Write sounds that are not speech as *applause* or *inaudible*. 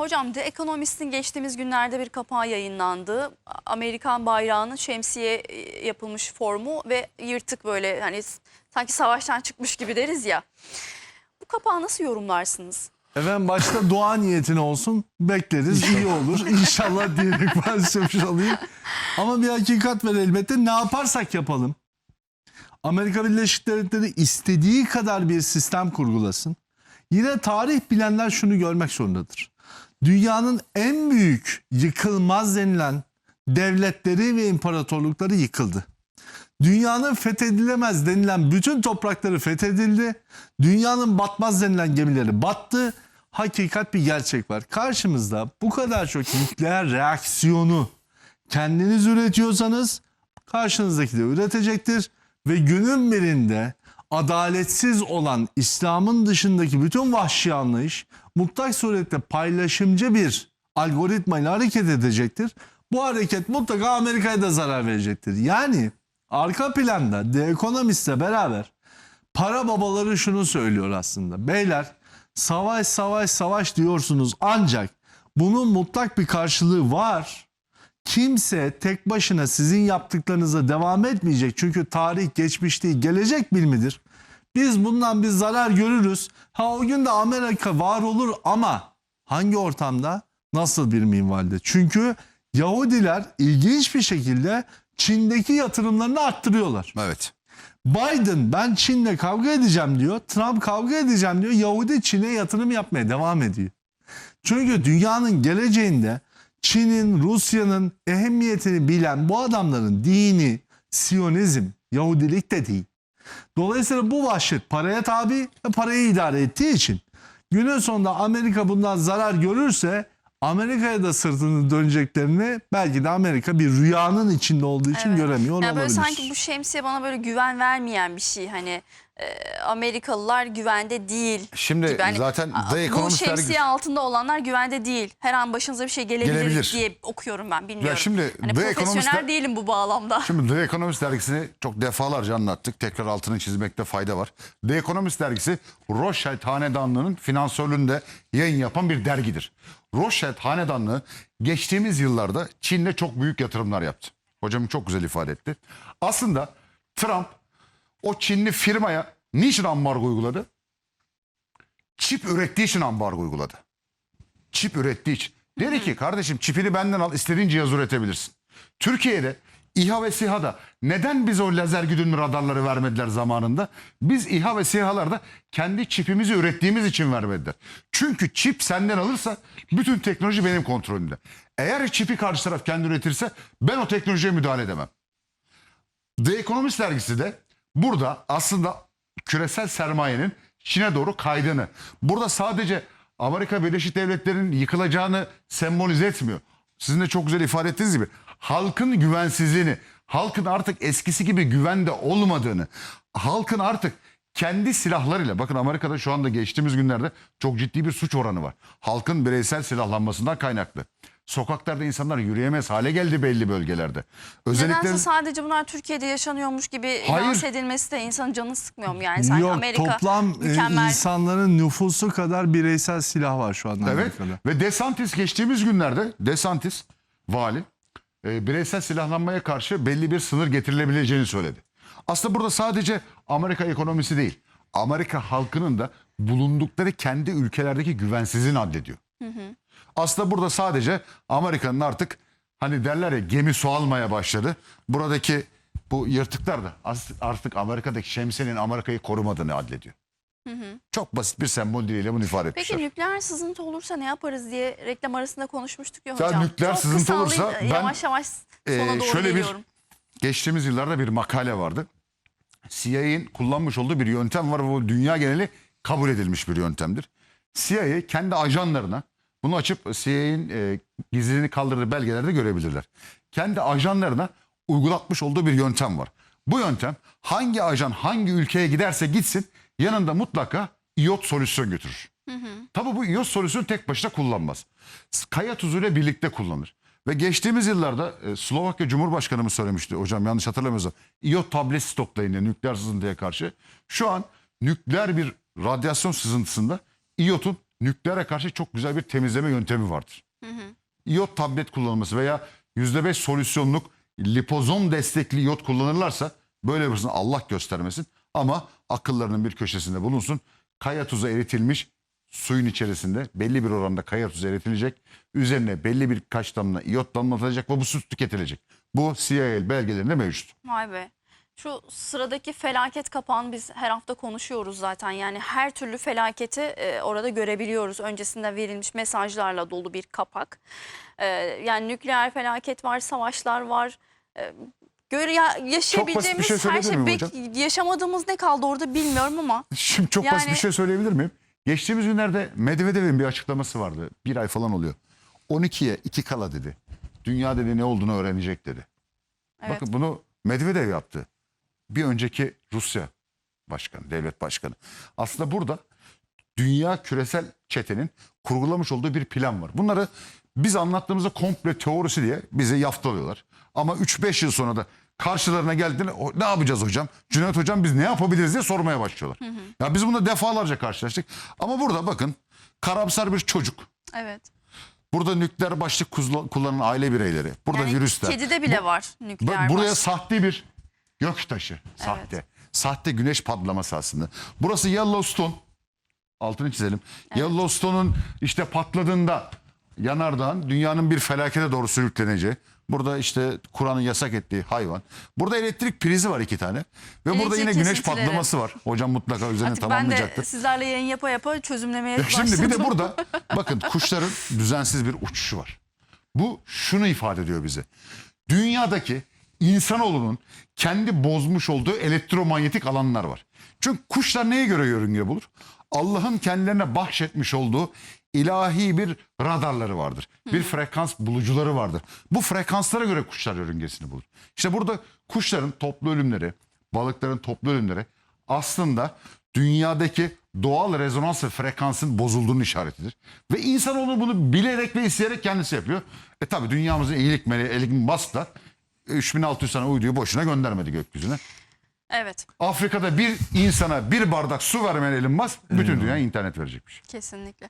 Hocam The Economist'in geçtiğimiz günlerde bir kapağı yayınlandı. Amerikan bayrağının şemsiye e, yapılmış formu ve yırtık böyle hani sanki savaştan çıkmış gibi deriz ya. Bu kapağı nasıl yorumlarsınız? Efendim başta dua niyetine olsun bekleriz iyi olur İnşallah diyerek *laughs* başlamış olayım. Ama bir hakikat var elbette ne yaparsak yapalım. Amerika Birleşik Devletleri istediği kadar bir sistem kurgulasın. Yine tarih bilenler şunu görmek zorundadır. Dünyanın en büyük yıkılmaz denilen devletleri ve imparatorlukları yıkıldı. Dünyanın fethedilemez denilen bütün toprakları fethedildi. Dünyanın batmaz denilen gemileri battı. Hakikat bir gerçek var. Karşımızda bu kadar çok nükleer reaksiyonu kendiniz üretiyorsanız karşınızdaki de üretecektir. Ve günün birinde adaletsiz olan İslam'ın dışındaki bütün vahşi anlayış mutlak surette paylaşımcı bir algoritmayla hareket edecektir. Bu hareket mutlaka Amerika'ya da zarar verecektir. Yani arka planda The Economist'le beraber para babaları şunu söylüyor aslında. Beyler savaş savaş savaş diyorsunuz ancak bunun mutlak bir karşılığı var. Kimse tek başına sizin yaptıklarınıza devam etmeyecek. Çünkü tarih geçmiş değil gelecek bilmidir. Biz bundan bir zarar görürüz. Ha o gün de Amerika var olur ama hangi ortamda nasıl bir minvalde? Çünkü Yahudiler ilginç bir şekilde Çin'deki yatırımlarını arttırıyorlar. Evet. Biden ben Çin'le kavga edeceğim diyor. Trump kavga edeceğim diyor. Yahudi Çin'e yatırım yapmaya devam ediyor. Çünkü dünyanın geleceğinde Çin'in, Rusya'nın ehemmiyetini bilen bu adamların dini, Siyonizm, Yahudilik de değil. Dolayısıyla bu vahşet paraya tabi ve parayı idare ettiği için günün sonunda Amerika bundan zarar görürse Amerika'ya da sırtını döneceklerini belki de Amerika bir rüyanın içinde olduğu için Evet. göremiyor Yani böyle olabilir. sanki bu şemsiye bana böyle güven vermeyen bir şey. Hani e, Amerikalılar güvende değil. Şimdi gibi. Hani, zaten a- The bu şemsiye dergisi- altında olanlar güvende değil. Her an başınıza bir şey gelebilir, Gelebilir. diye okuyorum ben bilmiyorum. şimdi hani The profesyonel değilim bu bağlamda. Şimdi The Economist dergisini çok defalarca anlattık. Tekrar altını çizmekte fayda var. The Economist dergisi Rothschild Hanedanlığı'nın finansörlüğünde yayın yapan bir dergidir. Rothschild Hanedanlığı geçtiğimiz yıllarda Çin'de çok büyük yatırımlar yaptı. Hocam çok güzel ifade etti. Aslında Trump o Çinli firmaya niçin ambargo uyguladı? Çip ürettiği için ambargo uyguladı. Çip ürettiği için. Dedi ki kardeşim çipini benden al istediğin cihaz üretebilirsin. Türkiye'de İHA ve SİHA'da neden biz o lazer güdümlü radarları vermediler zamanında? Biz İHA ve SİHA'larda kendi çipimizi ürettiğimiz için vermediler. Çünkü çip senden alırsa bütün teknoloji benim kontrolümde. Eğer çipi karşı taraf kendi üretirse ben o teknolojiye müdahale edemem. The Economist dergisi de burada aslında küresel sermayenin Çin'e doğru kaydığını, burada sadece Amerika Birleşik Devletleri'nin yıkılacağını sembolize etmiyor. Sizin de çok güzel ifade ettiğiniz gibi halkın güvensizliğini, halkın artık eskisi gibi güvende olmadığını, halkın artık kendi silahlarıyla bakın Amerika'da şu anda geçtiğimiz günlerde çok ciddi bir suç oranı var. Halkın bireysel silahlanmasından kaynaklı. Sokaklarda insanlar yürüyemez hale geldi belli bölgelerde. Özellikle Nedense sadece bunlar Türkiye'de yaşanıyormuş gibi Hayır. lanse edilmesi de insanın canını sıkmıyor mu yani? Sanki Yok Amerika toplam e, mükemmel. insanların nüfusu kadar bireysel silah var şu anda Evet Amerika'da. ve DeSantis geçtiğimiz günlerde DeSantis vali e, bireysel silahlanmaya karşı belli bir sınır getirilebileceğini söyledi. Aslında burada sadece Amerika ekonomisi değil Amerika halkının da bulundukları kendi ülkelerdeki güvensizliğini addediyor. Aslında burada sadece Amerika'nın artık hani derler ya gemi su almaya başladı. Buradaki bu yırtıklar da artık Amerika'daki şemsiyenin Amerika'yı korumadığını addediyor. Çok basit bir sembol diliyle bunu ifade etmişler. Peki nükleer sızıntı olursa ne yaparız diye reklam arasında konuşmuştuk ya Ya hocam. nükleer Çok sızıntı olursa alayım, ben, yavaş yavaş sona Ee, doğru şöyle bir geçtiğimiz yıllarda bir makale vardı. CIA'nin kullanmış olduğu bir yöntem var ve bu dünya geneli kabul edilmiş bir yöntemdir. CIA kendi ajanlarına bunu açıp CIA'nin e, gizliliğini kaldırdığı belgelerde görebilirler. Kendi ajanlarına uygulatmış olduğu bir yöntem var. Bu yöntem hangi ajan hangi ülkeye giderse gitsin yanında mutlaka iyot solüsyon götürür. Tabi bu iyot solüsyonu tek başına kullanmaz. Kaya tuzuyla birlikte kullanır. Ve geçtiğimiz yıllarda e, Slovakya Cumhurbaşkanımız söylemişti hocam yanlış hatırlamıyorsam. İyot tablet stoklayın diye nükleer sızıntıya karşı. Şu an nükleer bir radyasyon sızıntısında iyotun nükleere karşı çok güzel bir temizleme yöntemi vardır. İyot tablet kullanılması veya %5 solüsyonluk lipozom destekli iyot kullanırlarsa böyle birisini Allah göstermesin ama akıllarının bir köşesinde bulunsun. Kaya tuzu eritilmiş suyun içerisinde belli bir oranda kaya tuzu eritilecek. Üzerine belli birkaç damla iyot damlatılacak ve bu su tüketilecek. Bu CIA belgelerinde mevcut. Vay be. Şu sıradaki felaket kapağını biz her hafta konuşuyoruz zaten. Yani her türlü felaketi e, orada görebiliyoruz. Öncesinde verilmiş mesajlarla dolu bir kapak. E, yani nükleer felaket var, savaşlar var. E, göre ya, yaşayabileceğimiz şey her şey. Belki yaşamadığımız ne kaldı orada bilmiyorum ama. *laughs* Şimdi çok basit Yani- bir şey söyleyebilir miyim? Geçtiğimiz günlerde Medvedev'in bir açıklaması vardı. Bir ay falan oluyor. 12'ye 2 kala dedi. Dünya dedi ne olduğunu öğrenecek dedi. Evet. Bakın bunu Medvedev yaptı. Bir önceki Rusya başkanı, devlet başkanı. Aslında burada dünya küresel çetenin kurgulamış olduğu bir plan var. Bunları biz anlattığımızda komple teorisi diye bize yaftalıyorlar. Ama 3-5 yıl sonra da karşılarına geldiğinde "O, ne yapacağız hocam? Cüneyt hocam biz ne yapabiliriz diye sormaya başlıyorlar. Ya biz bununla defalarca karşılaştık. Ama burada bakın karamsar bir çocuk. Evet. Burada nükleer başlık kullanan aile bireyleri. Burada Yani virüsler. Kedide bile var Bak, nükleer buraya başlık. sahte bir gök taşı. Sahte. Sahte güneş patlaması aslında. Burası Yellowstone. Altını çizelim. Yellowstone'un işte patladığında yanardağın dünyanın bir felakete doğru sürükleneceği. Burada işte Kur'an'ın yasak ettiği hayvan. Burada elektrik prizi var iki tane. Ve burada Elektrik yine güneş kesintileri. patlaması var. Hocam mutlaka üzerine Artık ben tamamlayacaktır. de sizlerle yayın yapa yapa çözümlemeye başladım. Şimdi bir de burada *laughs* bakın kuşların düzensiz bir uçuşu var. Bu şunu ifade ediyor bize. Dünyadaki insanoğlunun kendi bozmuş olduğu elektromanyetik alanlar var. Çünkü kuşlar neye göre yörünge bulur? Allah'ın kendilerine bahşetmiş olduğu ilahi bir radarları vardır. Bir frekans bulucuları vardır. Bu frekanslara göre kuşlar yörüngesini bulur. İşte burada kuşların toplu ölümleri, balıkların toplu ölümleri aslında dünyadaki doğal rezonans ve frekansın bozulduğunun işaretidir. Ve insanoğlu bunu bilerek ve isteyerek kendisi yapıyor. E tabi dünyamızın iyilik meleği Elon Musk da 3600 tane uyduyu boşuna göndermedi gökyüzüne. Evet Afrika'da bir insana bir bardak su vermeyen Elon Musk bütün dünya internet verecekmiş. kesinlikle.